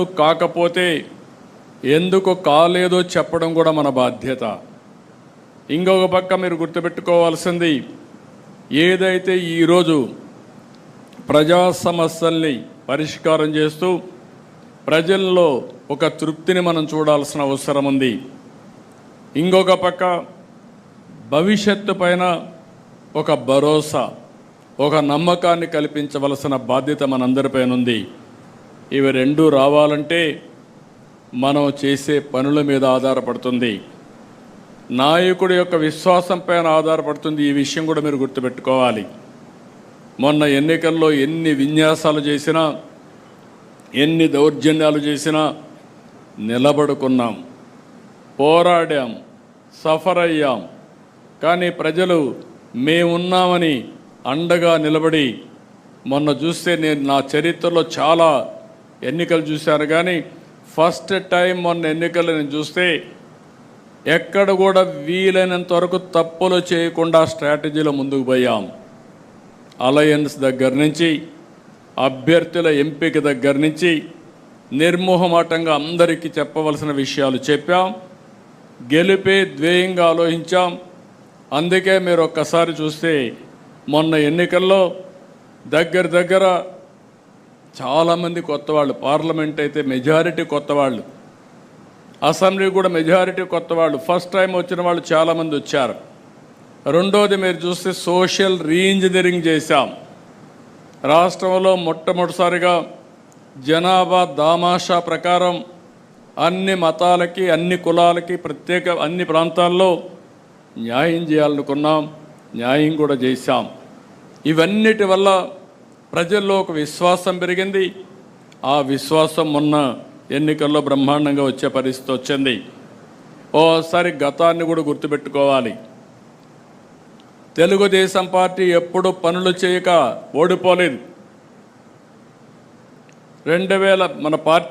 కాకపోతే ఎందుకు కాలేదో చెప్పడం కూడా మన బాధ్యత. ఇంకొక పక్క మీరు గుర్తుపెట్టుకోవాల్సింది ఏదైతే ఈరోజు ప్రజా సమస్యల్ని పరిష్కారం చేస్తూ ప్రజల్లో ఒక తృప్తిని మనం చూడాల్సిన అవసరం ఉంది. ఇంకొక పక్క భవిష్యత్తు పైన ఒక భరోసా ఒక నమ్మకాన్ని కల్పించవలసిన బాధ్యత మనందరిపైన ఉంది. ఇవి రెండు రావాలంటే మనం చేసే పనుల మీద ఆధారపడుతుంది. నాయకుడి యొక్క విశ్వాసం పైన ఆధారపడుతుంది. ఈ విషయం కూడా మీరు గుర్తుపెట్టుకోవాలి. మొన్న ఎన్నికల్లో ఎన్ని విన్యాసాలు చేసినా ఎన్ని దౌర్జన్యాలు చేసినా నిలబడుకున్నాం. పోరాడాం. సఫర్ అయ్యాం. కానీ ప్రజలు మేమున్నామని అండగా నిలబడి మొన్న చూస్తే నేను నా చరిత్రలో చాలా ఎన్నికలు చూశాను కానీ ఫస్ట్ టైం మొన్న ఎన్నికలు నేను చూస్తే ఎక్కడ కూడా వీలైనంత వరకు తప్పులు చేయకుండా స్ట్రాటజీలో ముందుకు పోయాం. అలయన్స్ దగ్గర నుంచి అభ్యర్థుల ఎంపిక దగ్గర నుంచి నిర్మోహమాటంగా అందరికీ చెప్పవలసిన విషయాలు చెప్పాం. గెలిపే ద్వేయంగా ఆలోచించాం. అందుకే మీరు ఒక్కసారి చూస్తే మొన్న ఎన్నికల్లో దగ్గర దగ్గర చాలామంది కొత్త వాళ్ళు. పార్లమెంట్ అయితే మెజారిటీ కొత్త వాళ్ళు. అసెంబ్లీ కూడా మెజారిటీ కొత్త వాళ్ళు. ఫస్ట్ టైం వచ్చిన వాళ్ళు చాలామంది వచ్చారు. రెండోది మీరు చూస్తే సోషల్ రీఇంజనీరింగ్ చేశాం. రాష్ట్రంలో మొట్టమొదటిసారిగా జనాభా దామాషా ప్రకారం అన్ని మతాలకి అన్ని కులాలకి ప్రత్యేక అన్ని ప్రాంతాల్లో న్యాయం చేయాలనుకున్నాం న్యాయం కూడా చేశాం. ఇవన్నిటి వల్ల ప్రజల్లో ఒక విశ్వాసం పెరిగింది. ఆ విశ్వాసం మొన్న ఎన్నికల్లో బ్రహ్మాండంగా వచ్చే పరిస్థితి వచ్చింది. ఓసారి గతాన్ని కూడా గుర్తుపెట్టుకోవాలి. తెలుగుదేశం పార్టీ ఎప్పుడు పనులు చేయక ఓడిపోలేదు. రెండు వేల మన పార్టీ